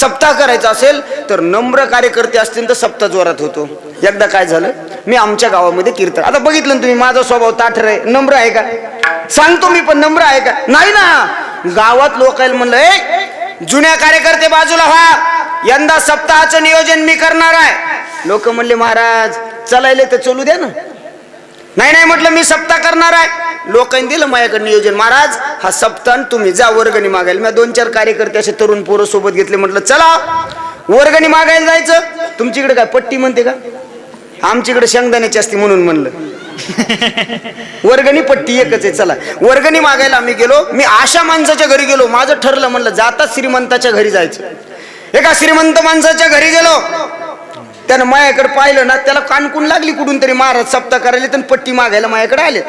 सप्ताह करायचा असेल तर नम्र कार्यकर्ते असतील तर सप्ताह जोरात होतो. एकदा काय झालं? मी आमच्या गावामध्ये कीर्तन आता बघितलं ना तुम्ही माझा स्वभाव ताठर आहे. नम्र आहे का? सांगतो मी पण नम्र आहे का? नाही ना. गावात लोकायला म्हणलं ए जुन्या कार्यकर्ते बाजूला व्हा. यंदा सप्ताहाचं नियोजन मी करणार आहे. लोक म्हणले महाराज चलायले तर चलू द्या ना. नाही नाही म्हटलं मी सप्ताह करणार आहे. लोकांनी दिलं माझ्याकडे नियोजन. महाराज हा सप्ताह तुम्ही जा वर्गणी मागायला. मी दोन चार कार्यकर्ते असे तरुण पोरं सोबत घेतले. म्हटलं चला वर्गणी मागायला जायचं. तुमच्याकडे काय पट्टी म्हणते का? आमच्याकडे शेंगदाण्याची असते म्हणून म्हणलं. वर्गणी पट्टी एकच आहे चला. वर्गणी मागायला आम्ही गेलो. मी अशा माणसाच्या घरी गेलो. माझं ठरलं म्हणलं जाताच श्रीमंताच्या घरी जायचं. एका श्रीमंत माणसाच्या घरी गेलो. त्यानं माझ्याकडे पाहिलं ना त्याला कानकून लागली कुठून तरी. महाराज सप्ताह करायला तर पट्टी मागायला माझ्याकडे आले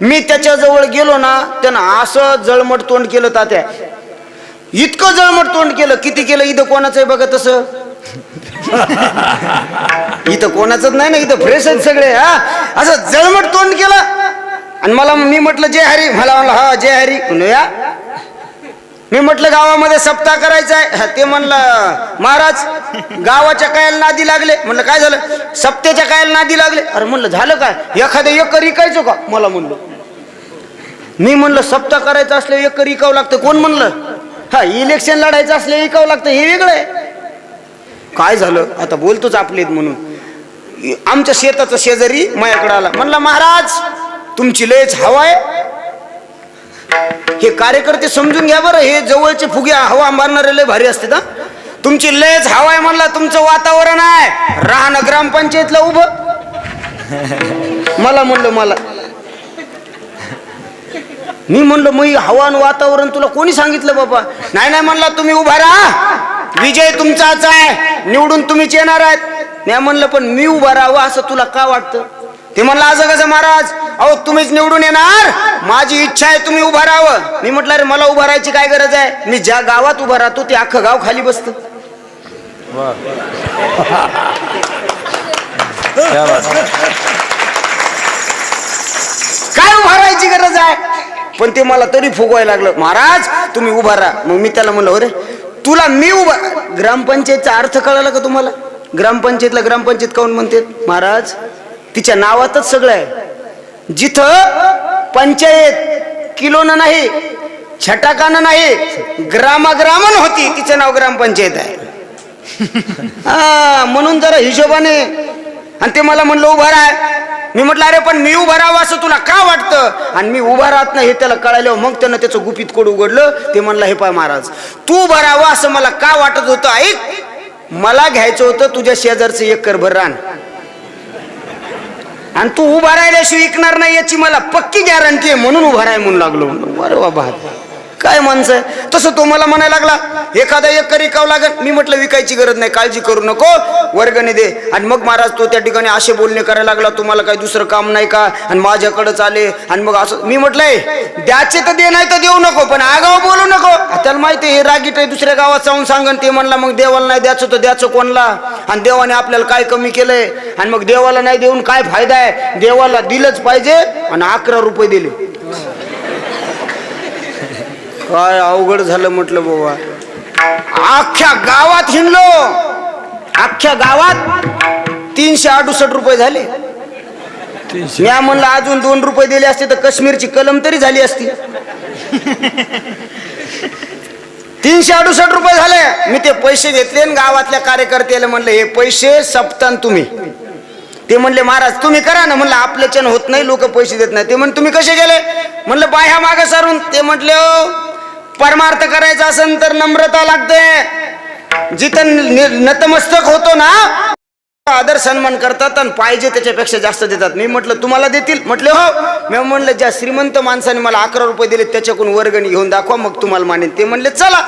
मी त्याच्याजवळ गेलो ना त्यानं असं जळमट तोंड केलं तात्या. इतकं जळमट तोंड केलं किती केलं इथं कोणाचं आहे बघा तसं? इथं कोणाचंच नाही ना इथं फ्रेश आहेत सगळे हा? असं जळमट तोंड केलं. आणि मला मी म्हटलं जय हरी. मला म्हणलं हा जय हरी. म्हणूया या. मी म्हटलं गावामध्ये सप्ताह करायचा आहे. ते म्हणलं महाराज गावाच्या कायला नादी लागले. म्हणलं काय झालं? सप्त्याच्या कायला नादी लागले. अरे म्हणलं झालं काय? एखादं एकर इकायचो का? मला म्हणलं. मी म्हणलं सप्ताह करायचं असलं एकर इकावं लागतं. कोण म्हणलं? हा इलेक्शन लढायचं असलं इकावं लागतं. हे वेगळं आहे. काय झालं? आता बोलतोच आपलेत म्हणून. आमच्या शेताचा शेजारी माझ्याकडे आला. म्हणला महाराज तुमची लयच हवा आहे. हे कार्यकर्ते समजून घ्या बरं. हे जवळचे फुगे हवा मारणारे लय भारी असते ना तुमची लयच हवा आहे म्हणला. तुमचं वातावरण आहे. राहणं ग्रामपंचायतला उभं. मला म्हणलं मला मी म्हणलं मग हवा आणि वातावरण तुला कोणी सांगितलं बाबा? नाही नाही म्हणला तुम्ही उभा राहा. विजय तुमचाच आहे. निवडून तुम्हीच येणार आहेत. मी म्हणलं पण मी उभा राहावं असं तुला का वाटतं? ते म्हणलं असं कसं महाराज अहो तुम्हीच निवडून येणार. माझी इच्छा आहे तुम्ही उभा राहावं. मी म्हटलं अरे मला उभा राहायची काय गरज आहे? मी ज्या गावात उभा राहतो ते अख्खं गाव खाली बसतं. काय उभा राहायची गरज आहे? पण ते मला तरी फुगवायला लागलं. महाराज तुम्ही उभा राहा. मग मी त्याला म्हणलं अरे तुला मी उभा ग्रामपंचायतचा अर्थ कळाला का तुम्हाला? ग्रामपंचायतला ग्रामपंचायत काऊन म्हणते? महाराज तिच्या नावातच सगळं आहे. जिथं पंचायत किलोनं नाही छटाकानं नाही ग्रामाग्रामन होती तिचं नाव ग्रामपंचायत आहे. हा म्हणून जरा हिशोबाने. आणि ते मला म्हणलं उभा राहा. मी म्हटलं अरे पण मी उभा राहावं असं तुला का वाटतं? आणि मी उभा राहत नाही हे त्याला कळालं मग त्यानं त्याचं गुपित कोड उघडलं. ते म्हणलं हे पाय महाराज तू उभा राहावं असं मला का वाटत होतं ऐक? मला घ्यायचं होतं तुझ्या शेजारचं एकर भर रान. आणि तू उभा राहिल्याशिवाय विकणार नाही याची मला पक्की गॅरंटी आहे म्हणून उभा राहाय म्हणून लागलो. बरं बाबा. काय माणसं? आहे तसं तो मला म्हणायला लागला एखादा एक करी काव लागत मी म्हटलं विकायची गरज नाही काळजी करू नको वर्गणी दे. आणि मग महाराज तो त्या ठिकाणी असे बोलणे करायला लागला तुम्हाला काही दुसरं काम नाही का? आणि माझ्याकडंच आले. आणि मग असं मी म्हटलंय द्याचे तर दे नाही तर देऊ नको पण आगाव बोलू नको. त्याला माहिती आहे, हे रागीट आहे दुसऱ्या गावात जाऊन सांगन ते म्हणला मग देवाला नाही द्यायचं तर द्यायचं कोणला? आणि देवाने आपल्याला काय कमी केलंय? आणि मग देवाला नाही देऊन काय फायदा आहे? देवाला दिलंच पाहिजे आणि अकरा रुपये दिले. काय अवघड झालं म्हटलं बाबा. अख्ख्या गावात हिंडलो. अख्ख्या गावात तीनशे अडुसष्ट रुपये झाले. मी म्हणलं अजून दोन रुपये दिले असते तर काश्मीरची कलम तरी झाली असती. तीनशे अडुसष्ट रुपये झाले. मी ते पैसे घेतले आणि गावातल्या कार्यकर्त्याला म्हणलं हे पैसे सप्तान तुम्ही. ते म्हणले महाराज तुम्ही करा ना. म्हणलं आपल्याच्यानं होत नाही लोक पैसे देत नाही. ते म्हण तुम्ही कसे गेले? म्हणलं बाह्या मागे सारून. ते म्हटले "ओ, परमार्थ करायचा असेल तर नम्रता लागते. जिथं नतमस्तक होतो ना आदर सन्मान करतात आणि पाहिजे त्याच्यापेक्षा जास्त देतात. मी म्हटलं तुम्हाला देतील? म्हटले हो. मी म्हणलं ज्या श्रीमंत माणसाने मला अकरा रुपये दिले त्याच्याकडून वर्गणी घेऊन दाखवा मग तुम्हाला मानेन. ते म्हणले चला.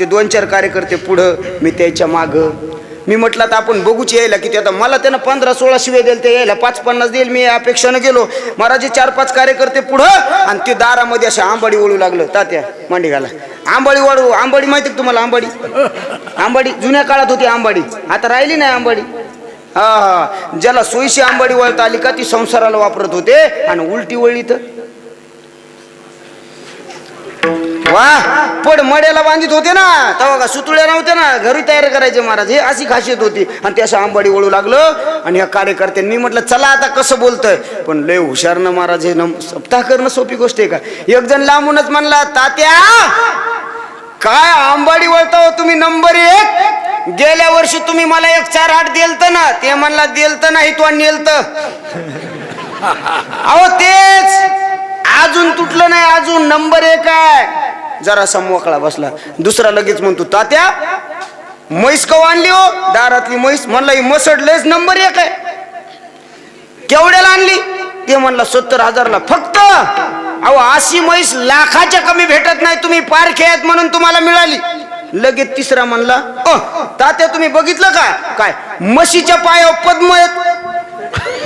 ते दोन चार कार्यकर्ते पुढं मी त्याच्या माग मी म्हटलं आता आपण बघूच यायला किती. आता मला त्यानं पंधरा सोळा शिव्या देईल ते यायला पाच पन्नास देईल मी या अपेक्षानं गेलो. महाराज चार पाच कार्यकर्ते पुढं आणि ते दारामध्ये अशा आंबाडी वळू लागलं. तात्या मांडी घाला. आंबाडी वाढू. आंबाडी माहिती का तुम्हाला? आंबाडी. आंबाडी. जुन्या काळात होती आंबाडी. आता राहिली नाही आंबाडी. हा हा. ज्याला सोयीशी आंबाडी वळता आली का ती संसाराला वापरत होते आणि उलटी वळली तर. वा पड मड्याला बांधित होते ना तेव्हा का सुतुळ्या नव्हत्या ना घरी तयार करायचे महाराज हे अशी खासियत होती. आणि ते असं आंबाडी वळू लागलं आणि ह्या कार्यकर्त्यांनी म्हटलं चला आता कसं बोलतंय. पण लय हुशार ना महाराज हे नम- सप्ताह करणं सोपी गोष्ट आहे का? एक जण लांबूनच म्हणला तात्या काय आंबाडी वळता हो तुम्ही नंबर एक? गेल्या वर्षी तुम्ही मला एक चार आठ दिलत ना ते म्हणला दिलत नाही तो नेलत. अहो तेच. अजून तुटलं नाही अजून नंबर एक आहे. जरासा मोकळा बसला. दुसरा लगेच म्हणतो तात्या म्हैस कव आणली हो? दारातली म्हैस. म्हणला ही मसड लयच नंबर एक आहे. केवढ्याला आणली? ते म्हणला सत्तर हजारला. फक्त? अहो अशी म्हैस लाखाच्या कमी भेटत नाही. तुम्ही पारखे आहेत म्हणून तुम्हाला मिळाली. लगेच तिसरा म्हणला "अ, तात्या तुम्ही बघितलं का? काय म्हशीच्या पायावर पद्म आहेत?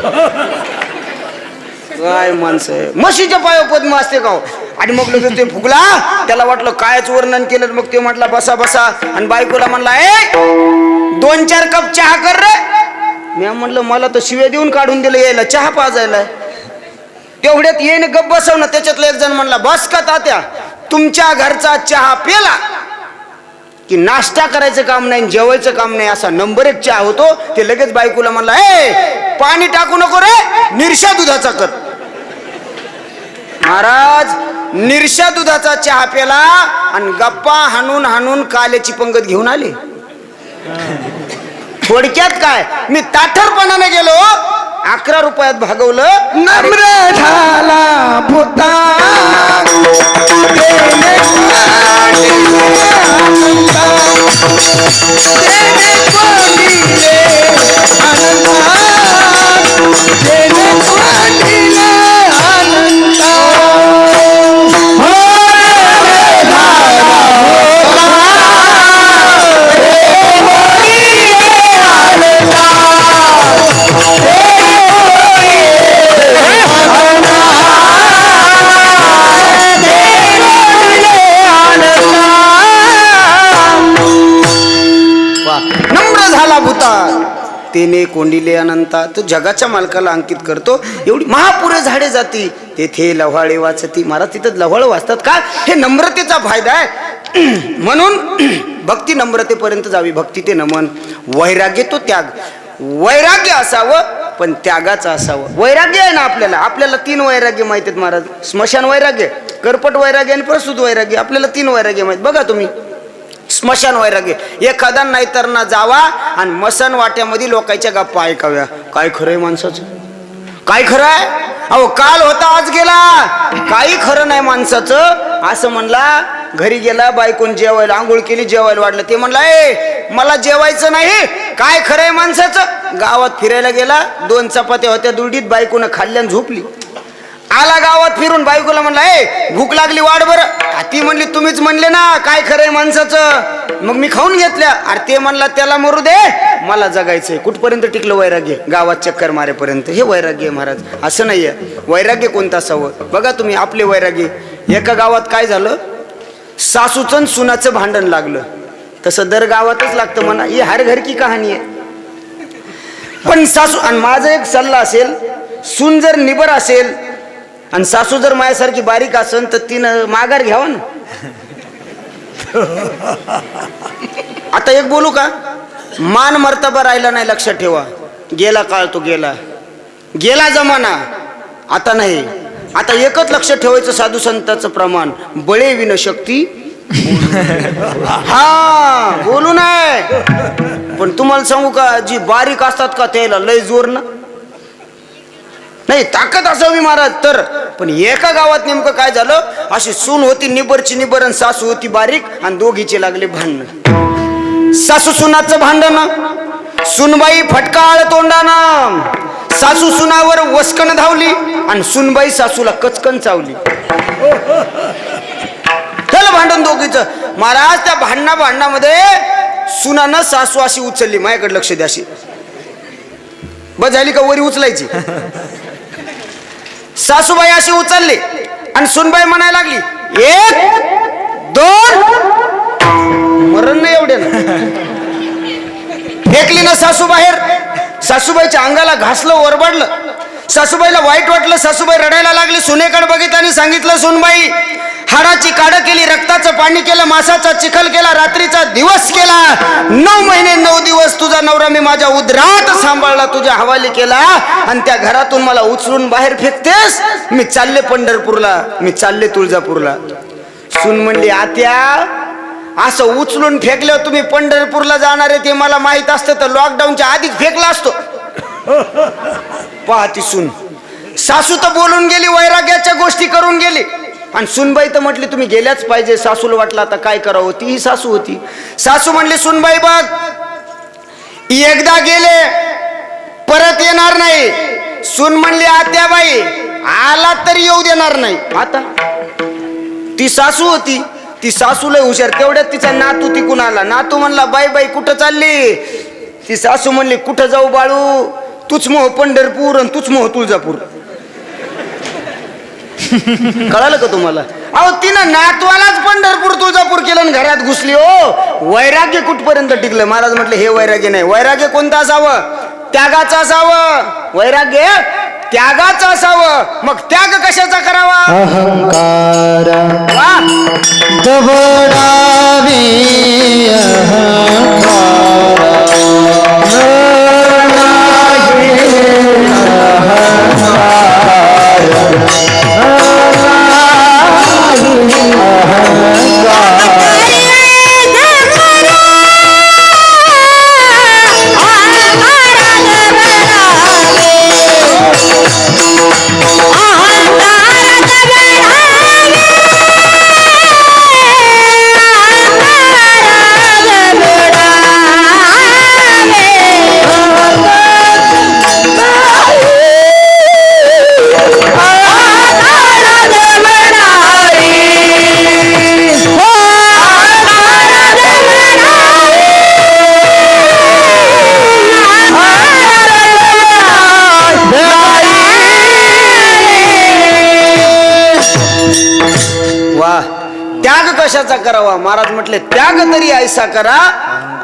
काय माणसं आहे? म्हशीच्या पायावर पद्म असते का हो? आणि मग लगेच ते फुगला. त्याला वाटलं कायच वर्णन केलं मग ते म्हटला बसा बसा. आणि बायकोला म्हणला ए दोन चार कप चहा कर रे. मी म्हणलं मला तर शिव्या देऊन काढून दिलं यायला चहा पाजायला. तेवढ्यात येईन गप बसवणं त्याच्यातला एक जण म्हणला बस का तात्या तुमच्या घरचा चहा पेला की नाश्ता करायचं काम नाही जेवायचं काम नाही असा नंबर एक चहा होतो. ते लगेच बायकोला म्हणला ए पाणी टाकू नको रे निरशा दुधाचा कर. महाराज निरशा दुधाचा चहा पेला आणि गप्पा हाणून हाणून काल्याची पंगत घेऊन आले. थोडक्यात काय? मी ताठरपणाने गेलो अकरा रुपयात भागवलं. नम्र झाला भूता तेने कोंडिले अनंता. तो जगाच्या मालकाला अंकित करतो. एवढी महापुरे झाडे जाती तेथे लव्हाळे वाचती. महाराज तिथं लव्हाळ वाचतात का? हे नम्रतेचा फायदा आहे. म्हणून भक्ती नम्रतेपर्यंत जावी. भक्ती ते नमन. वैराग्य तो त्याग. वैराग्य असावं पण त्यागाचं असावं. वैराग्य आहे ना आपल्याला? आपल्याला तीन वैराग्य माहीत आहेत महाराज. स्मशान वैराग्य करपट वैराग्य आणि प्रसूत वैराग्य. आपल्याला तीन वैराग्य माहीत बघा तुम्ही. स्मशान वैराग्य एखादा नाहीतर ना जावा आणि मसन वाट्यामध्ये लोकांच्या गप्पा ऐकाव्या. काय खरंय माणसाचं? काय खरं आहे अहो काल होता आज गेला. काही खरं नाही माणसाचं. असं म्हणला घरी गेला बायकोन जेवायला आंघोळ केली जेवायला वाढलं. ते म्हणला ए मला जेवायचं नाही. काय खरंय माणसाचं? गावात फिरायला गेला दोन चपात्या होत्या दुर्डीत बायकोनं खाल्ल्यानं झोपली. आला गावात फिरून बायकोला म्हणला ए भूक लागली वाट बरं. ती म्हणली तुम्हीच म्हणले ना काय खरंय माणसाचं. मग मी खाऊन घेतल्या. अरे ते म्हणला त्याला मरू दे. मला जगायचंय. कुठपर्यंत टिकलं वैराग्य? गावात चक्कर मारेपर्यंत. हे वैराग्य महाराज. असं नाहीये. वैराग्य कोणतं असावं? बघा तुम्ही आपले वैराग्य. एका गावात काय झालं? सासूचं आणि सुनाचं भांडण लागलं. तसं दर गावातच लागतं म्हणा. ही हर घर की कहाणी आहे. पण सासू आणि माझा एक सल्ला असेल सून जर निबर असेल आणि सासू जर माझ्यासारखी बारीक असेल तर तिनं माघार घ्यावा ना. आता एक बोलू का? मान मर्तबा राहिला नाही लक्षात ठेवा. गेला काळ तो गेला. गेला जमाना. आता नाही. आता एकच लक्ष ठेवायचं साधू संताचं प्रमाण. बळे विन शक्ती हा बोलू नये. पण तुम्हाला सांगू का जी बारीक असतात का त्याला लय जोर ना. नाही ताकद असावी महाराज. तर पण एका गावात नेमकं काय झालं? अशी सून होती निबरची निबर आणि सासू होती बारीक आणि दोघीचे लागले भांडण. सासू सुनाचं भांडण. सुनबाई फटकाळ तोंडानं. सासू सुनावर वस्कन धावली आणि सुनबाई सासूला कचकन चावली. चल भांडण दोघीच. महाराज त्या भांडणा भांडणामध्ये सुनानं सासू अशी उचलली. माझ्याकडे लक्ष द्याशी बस झाली का? वरी उचलायची. सासूबाई अशी उचलली आणि सुनबाई म्हणायला लागली एक दोन. मरण नाही एवढे ना. फेकली ना सासू बाहेर. सासूबाईच्या अंगाला घासलं ओरबडलं. सासूबाईला वाईट वाटलं सासूबाई रडायला लागली. सुनेकडे बघितलं आणि सांगितलं सुनबाई हाडाची काढ केली रक्ताचं पाणी केलं मासाचा चिखल केला रात्रीचा दिवस केला. नऊ महिने नऊ दिवस तुझा नवरा मी माझ्या उदरात सांभाळला तुझ्या हवाली केला. आणि त्या घरातून मला उचलून बाहेर फेकतेस. मी चालले पंढरपूरला मी चालले तुळजापूरला. सून म्हणली आत्या असं उचलून फेकल्यावर तुम्ही पंढरपूरला जाणार आहे ते मला माहीत असतं तर लॉकडाऊनच्या आधीच फेकला असतो. पाहती सून. सासू तर बोलून गेली वैराग्याच्या गोष्टी करून गेली. आणि सुनबाई तर म्हटली तुम्ही गेल्याच पाहिजे सासूला वाटलं आता काय करावं? ती ही सासू होती. सासू म्हणली सुनबाई बघ एकदा गेले परत येणार नाही. सून म्हणली आत्याबाई आला तरी येऊ देणार नाही. आता ती सासू होती. ती सासूला हुशार. तेवढ्यात तिचा नातू तिकून आला. नातू म्हणला बाई बाई कुठं चालली? ती सासू म्हणली कुठं जाऊ बाळू? तूच मोह पंढरपूर आणि तूच मोह तुळजापूर. कळालं का तुम्हाला? अहो तिनं नातवालाच पंढरपूर तुळजापूर केलं आणि घरात घुसली हो. वैराग्य कुठपर्यंत टिकलं? महाराज म्हटलं हे वैराग्य नाही. वैराग्य कोणतं असावं? त्यागाचं असावं. वैराग्य त्यागाचं असावं. मग त्याग कशाचा करावा? अहंकार. दबडावे वा त्याग कशाचा करावा? महाराज म्हटले त्याग तरी ऐसा करा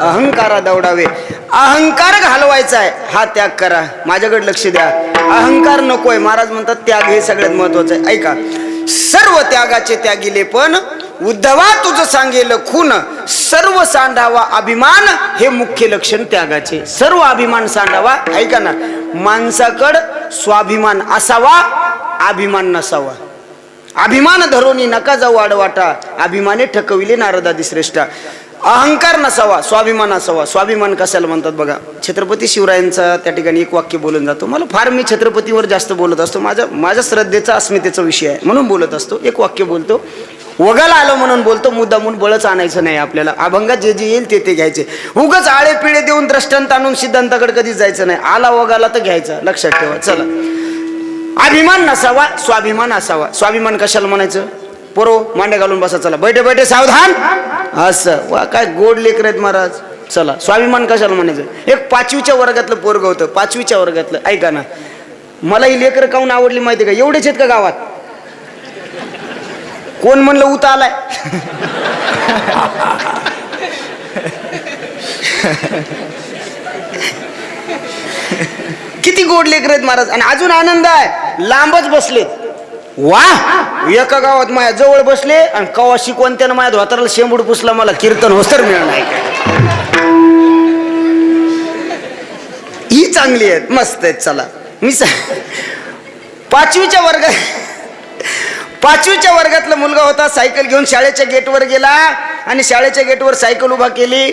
अहंकारा दौडावे. अहंकार घालवायचा आहे हा त्याग करा. माझ्याकडे लक्ष द्या. अहंकार नकोय. महाराज म्हणतात त्याग हे सगळ्यात महत्वाचं आहे. ऐका सर्व त्यागाचे त्यागिले पण उद्धवा तुझं सांगेल खून. सर्व सांडावा अभिमान हे मुख्य लक्षण त्यागाचे. सर्व अभिमान सांडावा ऐका ना. माणसाकड स्वाभिमान असावा अभिमान नसावा. अभिमान धरोनी नका जाऊ आडवाटा. अभिमाने ठकविले नारदादी श्रेष्ठा. अहंकार नसावा स्वाभिमान असावा. स्वाभिमान कशाला म्हणतात बघा? छत्रपती शिवरायांचा त्या ठिकाणी एक वाक्य बोलून जातो. मला फार मी छत्रपतीवर जास्त बोलत असतो. माझ्या माझ्या श्रद्धेचा अस्मितेचा विषय आहे म्हणून बोलत असतो. एक वाक्य बोलतो. वगाला आलं म्हणून बोलतो. मुद्दा म्हणून बळच आणायचं नाही आपल्याला. अभंगात जे जे येईल ते ते घ्यायचे. उगच आळे पिळे देऊन द्रष्टांत आणून सिद्धांताकडे कधीच जायचं नाही. आला वगाला तर घ्यायचा. लक्षात ठेवा. चला. अभिमान नसावा स्वाभिमान असावा. स्वाभिमान कशाला म्हणायचं? पोरो मांडे घालून बसा चला. बैठे बैठे सावधान. असं. वा काय गोड लेकर आहेत महाराज. चला. स्वाभिमान कशाला म्हणायचं? एक पाचवीच्या वर्गातलं पोरग होतं. पाचवीच्या वर्गातलं. ऐका ना. मला ही लेकर काहून आवडली माहिती का? एवढेच आहेत का गावात? कोण म्हणलं उता आलाय? किती गोड लेकर आहेत महाराज? आणि अजून आनंद आहे. लांबच बसलेत वा! एका गावात माझ्या जवळ बसले आणि कवा शिकवण त्यानं माझ्या धोताराला शेंबूड पुसला मला कीर्तन होस्तर मिळालं ही चांगली आहेत. मस्त आहेत. चला. मी पाचवीच्या वर्गात पाचवीच्या वर्गातला मुलगा होता. सायकल घेऊन शाळेच्या गेटवर गेला आणि शाळेच्या गेटवर सायकल उभा केली.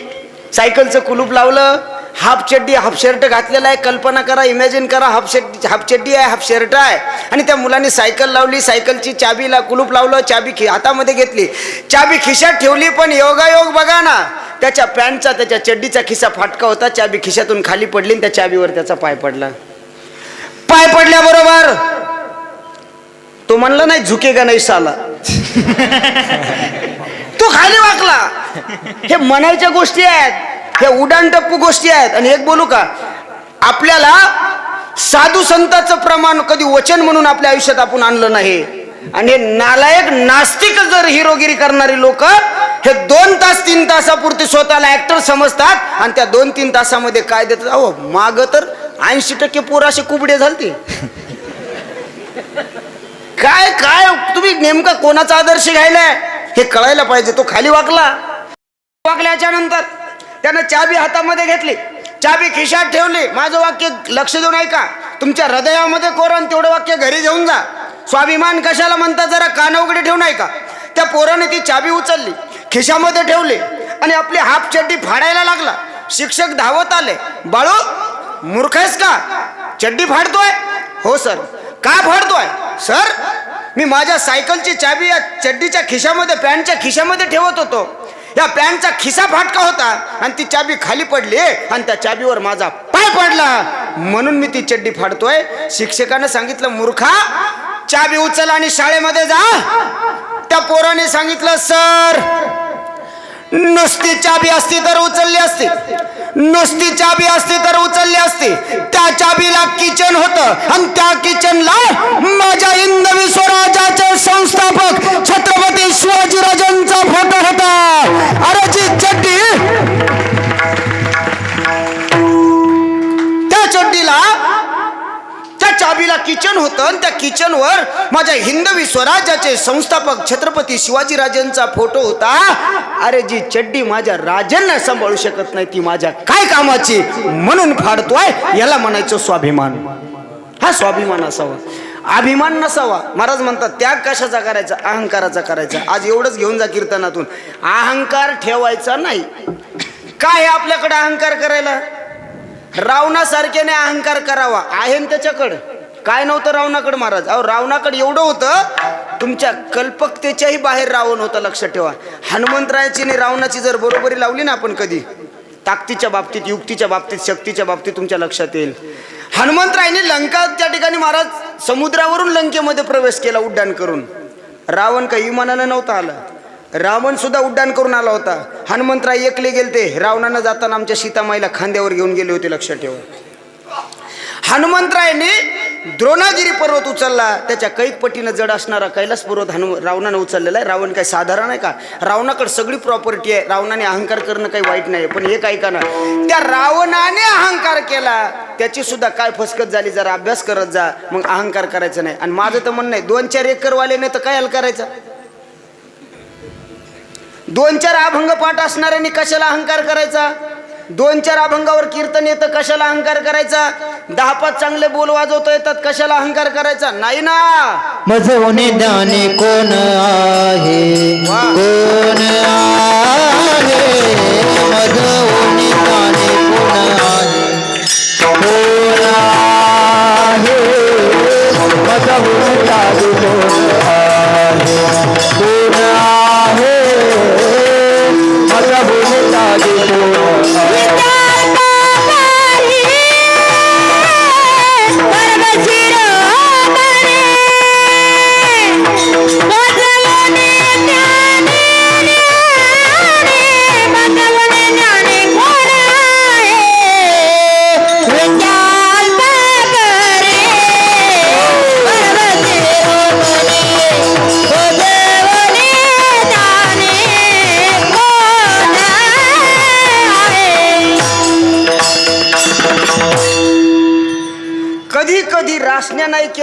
सायकलचं कुलूप लावलं. हाफ चड्डी हाफ शर्ट घातलेला आहे. कल्पना करा इमॅजिन करा हाफ शर्ट हाफ चड्डी आहे हाफ शर्ट आहे. आणि त्या मुलांनी सायकल लावली सायकलची चाबीला कुलूप लावलं चाबी खि हातामध्ये घेतली. चाबी खिशात ठेवली पण योगायोग बघा ना. त्याच्या पॅन्टचा त्याच्या चड्डीचा खिसा फाटका होता. चाबी खिशातून खाली पडली आणि त्या चाबीवर त्याचा पाय पडला. पाय पडल्याबरोबर तो म्हणला नाही झुकेगा नाही साला? तो खाली वाकला. हे म्हणायच्या गोष्टी आहेत. हे उडाण टप्पू गोष्टी आहेत. आणि एक बोलू का? आपल्याला साधू संताचं प्रमाण कधी वचन म्हणून आपल्या आयुष्यात आपण आणलं नाही. आणि हे नालायक नास्तिक जर हिरोगिरी करणारी लोक हे दोन तास तीन तासापुरते स्वतःला ऍक्टर समजतात आणि त्या दोन तीन तासामध्ये काय देतात? अहो माग तर ऐंशी टक्के पोर असे कुबडे झालते. काय काय तुम्ही नेमका कोणाचा आदर्श घ्यायलाय? हे कळायला पाहिजे तो खाली वाकला. वाकल्याच्या नंतर त्यानं चाबी हातामध्ये घेतली. चाबी खिशात ठेवली. माझं वाक्य लक्ष देऊन ऐका. तुमच्या हृदयामध्ये कोरण तेवढं वाक्य घरी घेऊन जा. स्वाभिमान कशाला म्हणता जरा कान उघडे ठेवून ऐका. त्या पोराने ती चाबी उचलली. खिशामध्ये ठेवली. आणि आपली हाफ चड्डी फाडायला लागला. शिक्षक धावत आले. बाळू मूर्ख आहेस का? चड्डी फाडतोय? हो सर. का फाडतोय? सर मी माझ्या सायकलची चाबी या चड्डीच्या खिशामध्ये पॅन्टच्या खिशामध्ये ठेवत होतो. या प्लॅनचा खिसा फाटका होता आणि ती चाबी खाली पडली आणि त्या चाबीवर माझा पाय पडला. म्हणून मी ती चड्डी फाडतोय. शिक्षकानं सांगितलं मूर्खा चाबी उचल आणि शाळेमध्ये जा. त्या पोराने सांगितलं सर नुसती चाबी असती तर उचलली असती. नुसती चाबी असती तर उचलली असती. त्या चाबीला किचन होतं. आणि त्या किचनला माझ्या हिंदवी स्वराज्याचे संस्थापक छत्रपती शिवाजीराजांचा फोटो होता. अरे जी चड्डी त्या चड्डीला चाबीला किचन होतं आणि त्या किचनवर माझ्या हिंदवी स्वराज्याचे संस्थापक छत्रपती शिवाजीराजांचा फोटो होता. अरे जी चड्डी माझ्या राजांना सांभाळू शकत नाही ती माझ्या काय कामाची? म्हणून फाडतोय याला म्हणायचं स्वाभिमान. हा स्वाभिमान असावा. अभिमान नसावा. महाराज म्हणतात त्याग कशाचा करायचा? अहंकाराचा करायचा. आज एवढंच घेऊन जा कीर्तनातून. अहंकार ठेवायचा नाही. काय आहे आपल्याकडे अहंकार करायला? रावणासारख्याने अहंकार करावा. आहे ना त्याच्याकडं. काय नव्हतं रावणाकडं महाराज? अहो रावणाकडे एवढं होतं तुमच्या कल्पकतेच्याही बाहेर रावण होतं लक्षात ठेवा. हनुमंतरायाची आणि रावणाची जर बरोबरी लावली ना आपण कधी ताकदीच्या बाबतीत युक्तीच्या बाबतीत शक्तीच्या बाबतीत तुमच्या लक्षात येईल. हनुमंतरायने लंका त्या ठिकाणी महाराज समुद्रावरून लंकेमध्ये प्रवेश केला उड्डाण करून. रावण काही विमानानं नव्हता आला. रावण सुद्धा उड्डाण करून आला होता. हनुमंतराय एकले गेलते. रावणानं जाताना आमच्या सीतामाईला खांद्यावर घेऊन गेले होते लक्षात ठेवा. हनुमंतरायने द्रोणागिरी पर्वत उचलला त्याच्या कैक पटीनं जड असणारा कैलास पर्वत हनु रावणानं उचललेला आहे. रावण काही साधारण आहे का? रावणाकडे सगळी प्रॉपर्टी आहे. रावणाने अहंकार करणं काही वाईट नाही पण एक ऐका ना त्या रावणाने अहंकार केला. त्याची सुद्धा काय फसकत झाली जरा अभ्यास करत जा. मग अहंकार करायचा नाही. आणि माझं तर म्हणणं आहे दोन चार एकरवाल्याने तर काय हाल करायचा? दोन चार अभंग पाठ असणाऱ्यांनी कशाला अहंकार करायचा? दोन चार अभंगावर कीर्तन येतं कशाला अहंकार करायचा? दहा पाच चांगले बोल वाजवता येतात कशाला अहंकार करायचा? नाही ना! मजवणे ज्ञानी कोण आहे. कोण आहे? मजवणे ज्ञानी कोण आहे? कोण आहे? मजवणे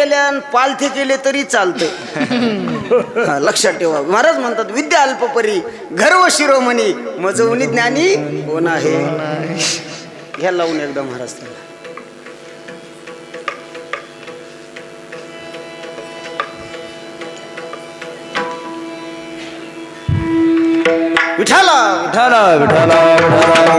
केल्या आणि पालथे केले तरी चालते लक्षात ठेवा. महाराज म्हणतात विद्या अल्पपरी गर्व शिरोमणी मजवणी ज्ञानी कोण आहे? घ्या लावून एकदा महाराज त्याला. विठाला विठाला विठाला हो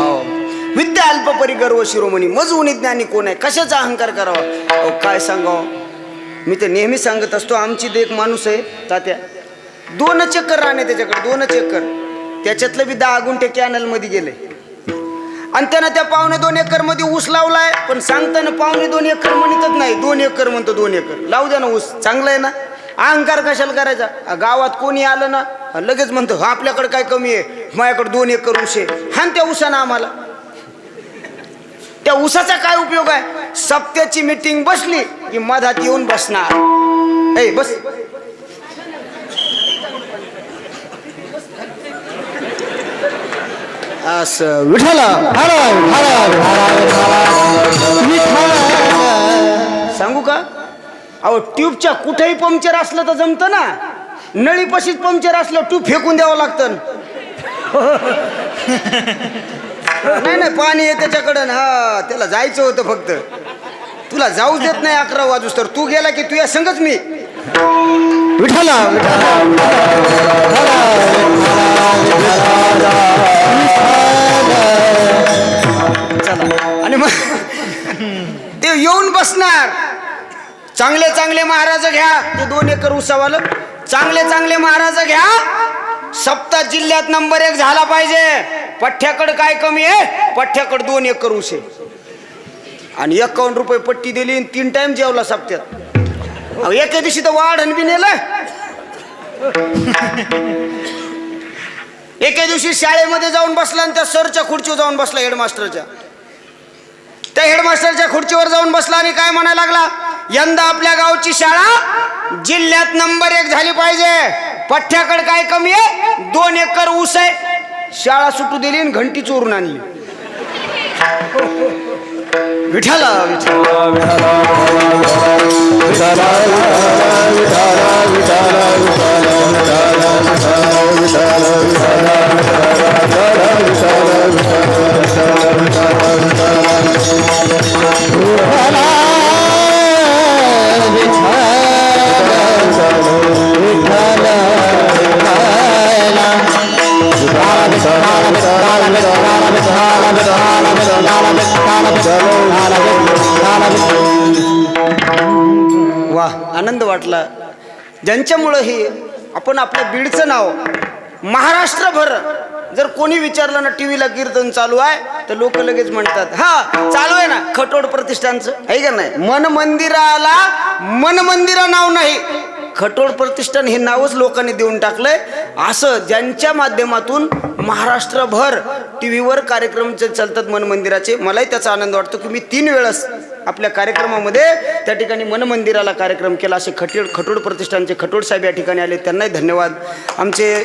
हो. विद्या अल्पपरी गर्व शिरोमणी मजवून ज्ञानी कोण आहे? कशाचा अहंकार करावा? अहो काय सांगावं? मी तर नेहमी सांगत असतो आमची एक माणूस आहे तात्या. दोन चक्कर राहणे त्याच्याकडे दोन चक्कर. त्याच्यातलं बी दहा गुंठे कॅनलमध्ये गेले. आणि त्यानं त्या पावणे दोन एकरमध्ये ऊस लावलाय पण सांगताना पावणे दोन एकर म्हणतच नाही. दोन एकर म्हणतो दोन एकर. लावू द्या ना ऊस चांगलं आहे ना? अहंकार कशाला करायचा? गावात कोणी आलं ना लगेच म्हणतो "हा, आपल्याकडे काय कमी आहे? माझ्याकडे दोन एकर ऊस आहे. हान त्या ऊसानं आम्हाला. त्या ऊसाचा काय उपयोग आहे? सप्त्याची मीटिंग बसली की मधात येऊन बसणार. ए बस. अस असं विठाला सांगू का? अहो ट्यूबच्या कुठेही पंक्चर असलं तर जमतं ना. नळीपाशीच पंक्चर असलं ट्यूब फेकून द्यावं लागतं. नाही नाही पाणी आहे त्याच्याकडं. हा त्याला जायचं होतं फक्त. तुला जाऊ देत नाही अकरा वाजूस तर. तू गेला की तुझ्या संगच मी. विठाला आणि मग ते येऊन बसणार. चांगले चांगले महाराज घ्या. ते दोन एकर उसावालं. चांगले चांगले महाराज घ्या. सप्ता जिल्ह्यात नंबर एक झाला पाहिजे. पठ्ठ्याकडे काय कमी आहे? पठ्ठ्याकडे दोन एकर ऊस आहे. आणि एकावन्न रुपये पट्टी दिली आणि तीन टाइम जेवला सप्त्यात. एके दिवशी तर वाढ बी नेलं. एके दिवशी शाळेमध्ये जाऊन बसला आणि त्या सरच्या खुर्चीवर जाऊन बसला हेडमास्टरच्या त्या हेडमास्टरच्या खुर्चीवर जाऊन बसला आणि काय म्हणायला लागला? यंदा आपल्या गावची शाळा जिल्ह्यात नंबर एक झाली पाहिजे. पठ्ठ्याकडे काय कमी आहे? दोन एकर ऊस आहे. शाळा सुटू दिली आणि घंटी चोरून आणली. विठाला विठाला वा आनंद वाटला. ज्यांच्यामुळं हे आपण आपल्या बीडचं नाव महाराष्ट्रभर जर कोणी विचारलं ना टीव्हीला कीर्तन चालू आहे तर लोक लगेच म्हणतात हा चालू आहे ना खटोड प्रतिष्ठानचं आहे का नाही? मन मंदिराला मन मंदिरा नाव नाही. खटोड प्रतिष्ठान हे नावच लोकांनी देऊन टाकलंय. असं ज्यांच्या माध्यमातून महाराष्ट्रभर टी व्हीवर कार्यक्रम जे चालतात मनमंदिराचे मलाही त्याचा आनंद वाटतो की मी तीन वेळेस आपल्या कार्यक्रमामध्ये त्या ठिकाणी मनमंदिराला कार्यक्रम केला. असे खटोड खटोड प्रतिष्ठानचे खटोड साहेब या ठिकाणी आले. त्यांनाही धन्यवाद. आमचे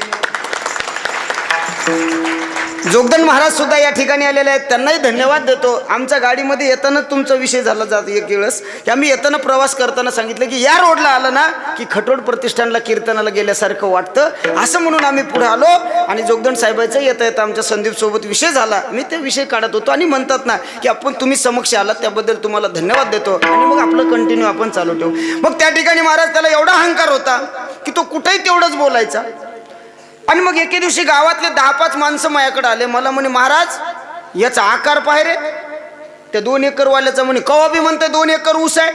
जोगदन महाराज सुद्धा या ठिकाणी आलेले आहेत. त्यांनाही धन्यवाद देतो. आमच्या गाडीमध्ये येताना तुमचा विषय झाला जात एक वेळेस. की आम्ही येताना प्रवास करताना सांगितलं की या रोडला आलं ना की खटोड प्रतिष्ठानला कीर्तनाला गेल्यासारखं वाटतं. असं म्हणून आम्ही पुढे आलो आणि जोगदन साहेबांचा येता येता आमच्या संदीप सोबत विषय झाला. मी ते विषय काढत होतो आणि म्हणतात ना की आपण तुम्ही समक्ष आलात त्याबद्दल तुम्हाला धन्यवाद देतो. आणि मग आपलं कंटिन्यू आपण चालू ठेवू. मग त्या ठिकाणी महाराज त्याला एवढा अहंकार होता की तो कुठेही तेवढंच बोलायचा. आणि मग एके दिवशी गावातले दहा पाच माणसं माझ्याकडे आले. मला म्हणे महाराज याचा आकार पाहि रे. त्या दोन एकरवाल्याचा म्हणे कवा बी म्हणते दोन एकर ऊस आहे.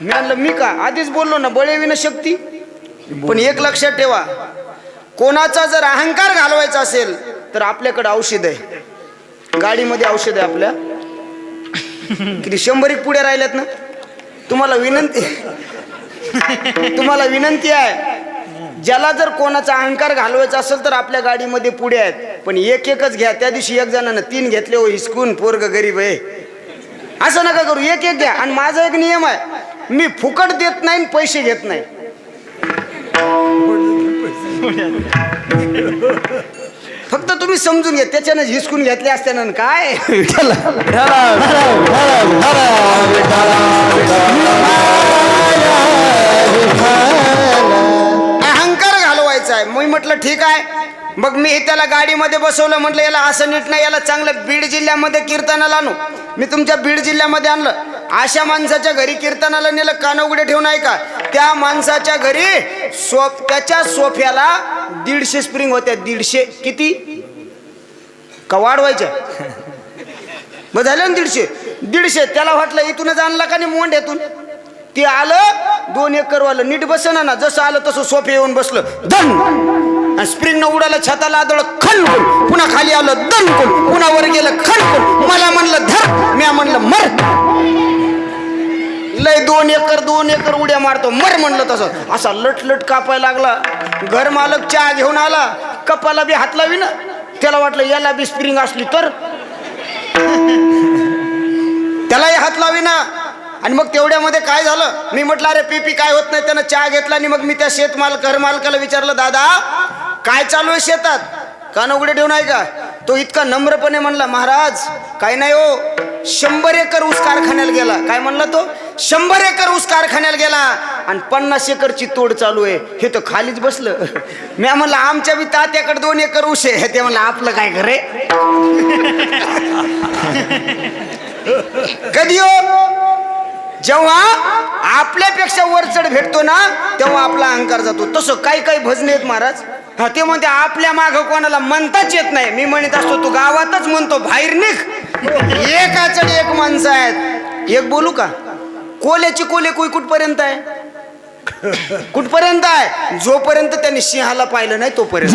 मी म्हणलं मी का? आधीच बोललो ना बळेविन शक्ती. पण एक लक्षात ठेवा कोणाचा जर अहंकार घालवायचा असेल तर आपल्याकडे औषध आहे. गाडीमध्ये औषध आहे आपल्या. किती शंभर एक पुढे राहिल्यात ना. तुम्हाला विनंती तुम्हाला विनंती आहे ज्याला जर कोणाचा अहंकार घालवायचा असेल तर आपल्या गाडीमध्ये पुढे आहेत पण एक एकच घ्या त्या दिवशी एक जणांना तीन घेतले हो हिसकून पोरग गरीब आहे असं नका करू एक एक घ्या आणि माझा एक नियम आहे मी फुकट देत नाही आणि पैसे घेत नाही फक्त तुम्ही समजून घ्या त्याच्यानं हिसकून घेतले असत्यानं आणि काय करायचं आहे. मी म्हटलं ठीक आहे. मग मी त्याला गाडीमध्ये बसवलं म्हटलं याला असं नीट नाही याला चांगलं बीड जिल्ह्यामध्ये कीर्तनाला आणू. मी तुमच्या बीड जिल्ह्यामध्ये आणलं. अशा माणसाच्या घरी कीर्तनाला नेलं कान उघडे ठेवून आहे का त्या माणसाच्या घरी सोफ त्याच्या सोफ्याला दीडशे स्प्रिंग होत्या. दीडशे किती? का वाढवायच्या मग झालं ना दीडशे? दीडशे. त्याला वाटलं इथूनच आणला का नाही मोंड येतून ते आलं दोन एकर वालं नीट बसना ना जसं आलं तसं सोफे येऊन बसलं. धन स्प्रिंग न उडालं छताला आदळ खनकून पुन्हा खाली आलं दणकून पुन्हा वर गेलं खनकून मला म्हणलं धर म्या म्हणलं मर. लय दोन एकर दोन एकर उड्या मारतो मर म्हणलं तसं. असा लटलट कापायला लागला. घर मालक चहा घेऊन आला. कपाला बी हात लावी ना त्याला वाटलं याला बी स्प्रिंग असली तर. त्यालाही हात लावी ना आणि मग तेवढ्यामध्ये काय झालं? मी म्हटलं अरे पीपी काय होत नाही त्यानं चहा घेतला आणि मग मी त्या शेतमाल घर मालकाला विचारलं दादा काय चालू आहे शेतात? कान उघडे ठेवून आहे का? तो इतका नम्रपणे म्हणला महाराज काय नाही हो शंभर एकर ऊस कारखान्याला गेला. काय म्हणला तो? शंभर एकर ऊस कारखान्याला गेला आणि पन्नास एकरची तोड चालू आहे. हे तर खालीच बसलं. मी म्हणलं आमच्या बी तात्याकडे दोन एकर ऊस आहे. ते म्हणलं आपलं काय करे कधी हो? जेव्हा आपल्यापेक्षा वरचढ भेटतो ना तेव्हा आपला अहंकार जातो. तसं काही काही भजने आहेत महाराज. हा ते म्हणते आपल्या माग कोणाला म्हणताच येत नाही. मी म्हणत असतो तू गावातच म्हणतो बाहेर निघ. एकाचड एक माणसं आहेत. एक बोलू का? कोल्याची कोले कुई कुठपर्यंत आहे? कुठपर्यंत आहे? जोपर्यंत त्यांनी सिंहाला पाहिलं नाही तोपर्यंत.